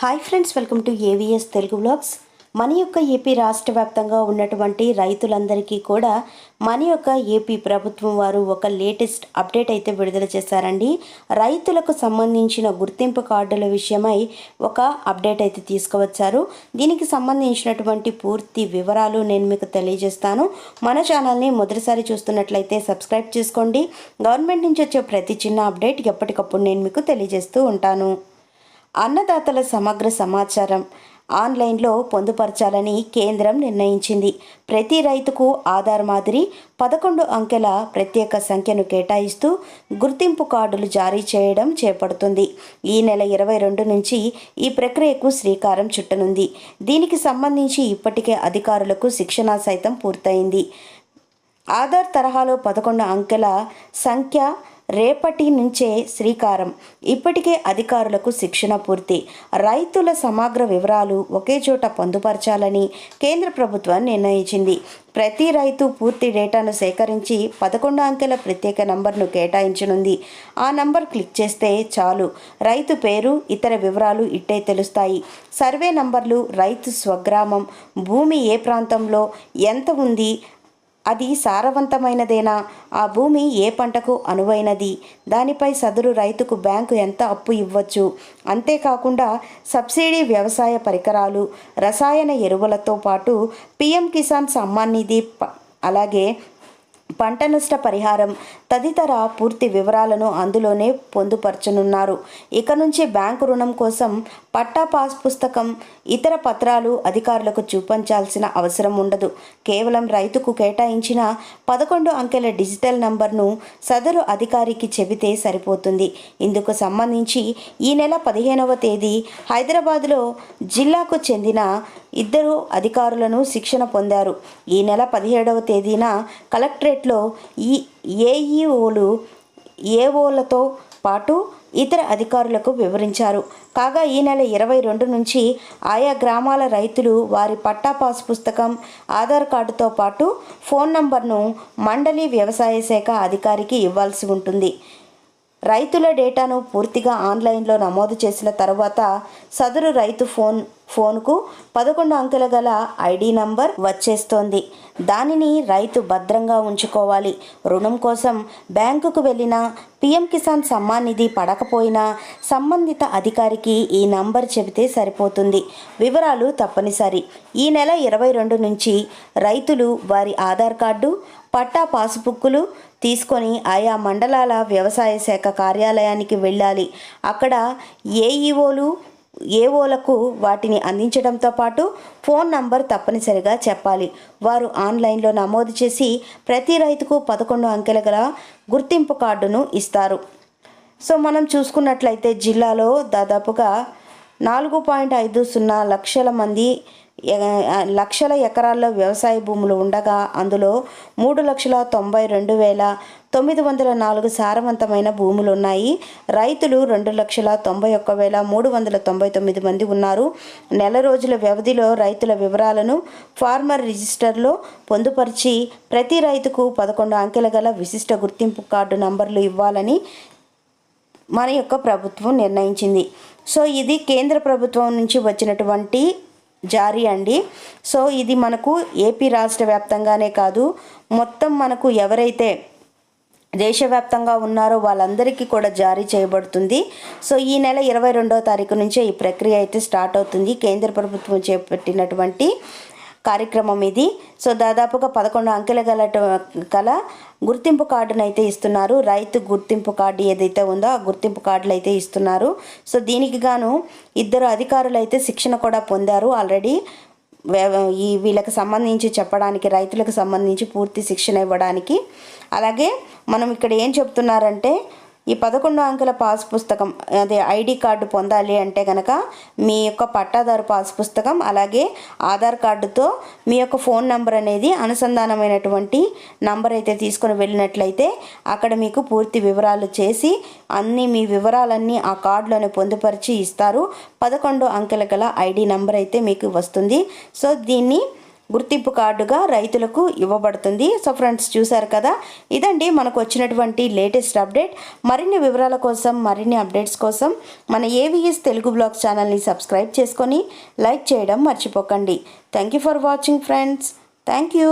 Hi friends welcome to AVS Telugu blogs మన యొక్క AP రాష్ట్ర వ్యాప్తంగా ఉన్నటువంటి రైతులందరికీ కూడా మన యొక్క ఏపీ ప్రభుత్వం వారు ఒక లేటెస్ట్ అప్డేట్ అయితే విడుదల చేశారండి. రైతులకు సంబంధించిన గుర్తింపు కార్డుల విషయమై ఒక అప్డేట్ అయితే తీసుకువచ్చారు. దీనికి సంబంధించినటువంటి పూర్తి వివరాలు నేను మీకు తెలియజేస్తాను. మన ఛానల్ని మొదటిసారి చూస్తున్నట్లయితే సబ్స్క్రైబ్ చేసుకోండి. గవర్నమెంట్ నుంచి వచ్చే ప్రతి చిన్న అప్డేట్ ఎప్పటికప్పుడు నేను మీకు తెలియజేస్తూ ఉంటాను. అన్నదాతల సమగ్ర సమాచారం ఆన్లైన్లో పొందుపరచాలని కేంద్రం నిర్ణయించింది. ప్రతి రైతుకు ఆధార్ మాదిరి పదకొండు అంకెల ప్రత్యేక సంఖ్యను కేటాయిస్తూ గుర్తింపు కార్డులు జారీ చేయడం చేపడుతుంది. ఈ నెల ఇరవై రెండు నుంచి ఈ ప్రక్రియకు శ్రీకారం చుట్టనుంది. దీనికి సంబంధించి ఇప్పటికే అధికారులకు శిక్షణ సైతం పూర్తయింది. ఆధార్ తరహాలో పదకొండు అంకెల సంఖ్య రేపటి నుంచే శ్రీకారం. ఇప్పటికే అధికారులకు శిక్షణ పూర్తి. రైతుల సమగ్ర వివరాలు ఒకే చోట పొందుపరచాలని కేంద్ర ప్రభుత్వం నిర్ణయించింది. ప్రతి రైతు పూర్తి డేటాను సేకరించి పదకొండు అంకెల ప్రత్యేక నంబర్ను కేటాయించనుంది. ఆ నంబర్ క్లిక్ చేస్తే చాలు. రైతు పేరు ఇతర వివరాలు ఇట్టే తెలుస్తాయి. సర్వే నంబర్లు రైతు స్వగ్రామం భూమి ఏ ప్రాంతంలో ఎంత ఉంది అది సారవంతమైనదేనా? ఆ భూమి ఏ పంటకు అనువైనది? దానిపై సదరు రైతుకు బ్యాంకు ఎంత అప్పు ఇవ్వచ్చు? అంతేకాకుండా సబ్సిడీ వ్యవసాయ పరికరాలు రసాయన ఎరువులతో పాటు పిఎం కిసాన్ సమ్మాన్ నిధి ప- అలాగే పంట నష్ట పరిహారం తదితర పూర్తి వివరాలను అందులోనే పొందుపరచనున్నారు. ఇక నుంచి బ్యాంకు రుణం కోసం పట్టా పాస్ పుస్తకం ఇతర పత్రాలు అధికారులకు చూపించాల్సిన అవసరం ఉండదు. కేవలం రైతుకు కేటాయించిన పదకొండు అంకెల డిజిటల్ నంబర్ను సదరు అధికారికి చెబితే సరిపోతుంది. ఇందుకు సంబంధించి ఈ నెల పదిహేనవ తేదీ హైదరాబాద్లో జిల్లాకు చెందిన ఇద్దరు అధికారులను శిక్షణ పొందారు. ఈ నెల పదిహేడవ తేదీన కలెక్టరేట్ కలెక్టరేట్లో ఈ ఏఈఓలు ఏఓలతో పాటు ఇతర అధికారులకు వివరించారు. కాగా ఈ నెల ఇరవై రెండు నుంచి ఆయా గ్రామాల రైతులు వారి పట్టా పాస్ పుస్తకం ఆధార్ కార్డుతో పాటు ఫోన్ నంబర్ను మండలి వ్యవసాయ శాఖ అధికారికి ఇవ్వాల్సి ఉంటుంది. రైతుల డేటాను పూర్తిగా ఆన్లైన్లో నమోదు చేసిన తర్వాత సదరు రైతు ఫోన్ ఫోన్కు పదకొండు అంకెల గల ఐడి నంబర్ వచ్చేస్తోంది. దానిని రైతు భద్రంగా ఉంచుకోవాలి. రుణం కోసం బ్యాంకుకు వెళ్ళినా పిఎం కిసాన్ సమ్మాన్ నిధి పడకపోయినా సంబంధిత అధికారికి ఈ నంబర్ చెబితే సరిపోతుంది. వివరాలు తప్పనిసరి. ఈ నెల ఇరవై రెండు నుంచి రైతులు వారి ఆధార్ కార్డు పట్టా పాస్బుక్కులు తీసుకొని ఆయా మండలాల వ్యవసాయ శాఖ కార్యాలయానికి వెళ్ళాలి. అక్కడ ఏఈఓలు ఏఓలకు వాటిని అందించడంతో పాటు ఫోన్ నంబర్ తప్పనిసరిగా చెప్పాలి. వారు ఆన్లైన్లో నమోదు చేసి ప్రతి రైతుకు పదకొండు అంకెల గల గుర్తింపు కార్డును ఇస్తారు. సో మనం చూసుకున్నట్లయితే జిల్లాలో దాదాపుగా నాలుగు పాయింట్ ఐదు సున్నా లక్షల మంది లక్షల ఎకరాల్లో వ్యవసాయ భూములు ఉండగా అందులో మూడు లక్షల తొంభై రెండు వేల తొమ్మిది వందల నాలుగు సారవంతమైన భూములు ఉన్నాయి రైతులు రెండు లక్షల తొంభై ఒక్క వేల మూడు వందల తొంభై తొమ్మిది మంది ఉన్నారు. నెల రోజుల వ్యవధిలో రైతుల వివరాలను ఫార్మర్ రిజిస్టర్లో పొందుపరిచి ప్రతి రైతుకు పదకొండు అంకెల గల విశిష్ట గుర్తింపు కార్డు నంబర్లు ఇవ్వాలని మన యొక్క ప్రభుత్వం నిర్ణయించింది. సో ఇది కేంద్ర ప్రభుత్వం నుంచి వచ్చినటువంటి జారీ అండి. సో ఇది మనకు ఏపీ రాష్ట్ర వ్యాప్తంగానే కాదు మొత్తం మనకు ఎవరైతే దేశవ్యాప్తంగా ఉన్నారో వాళ్ళందరికీ కూడా జారీ చేయబడుతుంది. సో ఈ నెల ఇరవై రెండవ తారీఖు నుంచే ఈ ప్రక్రియ అయితే స్టార్ట్ అవుతుంది. కేంద్ర ప్రభుత్వం చేపట్టినటువంటి కార్యక్రమం ఇది. సో దాదాపుగా పదకొండు అంకెల గల గల గుర్తింపు కార్డును అయితే ఇస్తున్నారు. రైతు గుర్తింపు కార్డు ఏదైతే ఉందో ఆ గుర్తింపు కార్డులు అయితే ఇస్తున్నారు. సో దీనికి గాను ఇద్దరు అధికారులు అయితే శిక్షణ కూడా పొందారు. ఆల్రెడీ ఈ వీళ్ళకి సంబంధించి చెప్పడానికి రైతులకు సంబంధించి పూర్తి శిక్షణ ఇవ్వడానికి. అలాగే మనం ఇక్కడ ఏం చెప్తున్నారంటే ఈ పదకొండు అంకెల పాస్ పుస్తకం అదే ఐడి కార్డు పొందాలి అంటే కనుక మీ యొక్క పట్టాదారు పాస్ పుస్తకం అలాగే ఆధార్ కార్డుతో మీ యొక్క ఫోన్ నంబర్ అనేది అనుసంధానమైనటువంటి నంబర్ అయితే తీసుకొని వెళ్ళినట్లయితే అక్కడ మీకు పూర్తి వివరాలు చేసి అన్ని మీ వివరాలన్నీ ఆ కార్డులోనే పొందుపరిచి ఇస్తారు. పదకొండు అంకెల గల ఐడి నంబర్ అయితే మీకు వస్తుంది. సో దీన్ని గుర్తింపు కార్డుగా రైతులకు ఇవ్వబడుతుంది. సో ఫ్రెండ్స్ చూశారు కదా? ఇదండి మనకు వచ్చినటువంటి లేటెస్ట్ అప్డేట్. మరిన్ని వివరాల కోసం మరిన్ని అప్డేట్స్ కోసం మన ఏవిఎస్ తెలుగు బ్లాగ్ ఛానల్ని సబ్స్క్రైబ్ చేసుకొని లైక్ చేయడం మర్చిపోకండి. Thank you for watching friends. Thank you.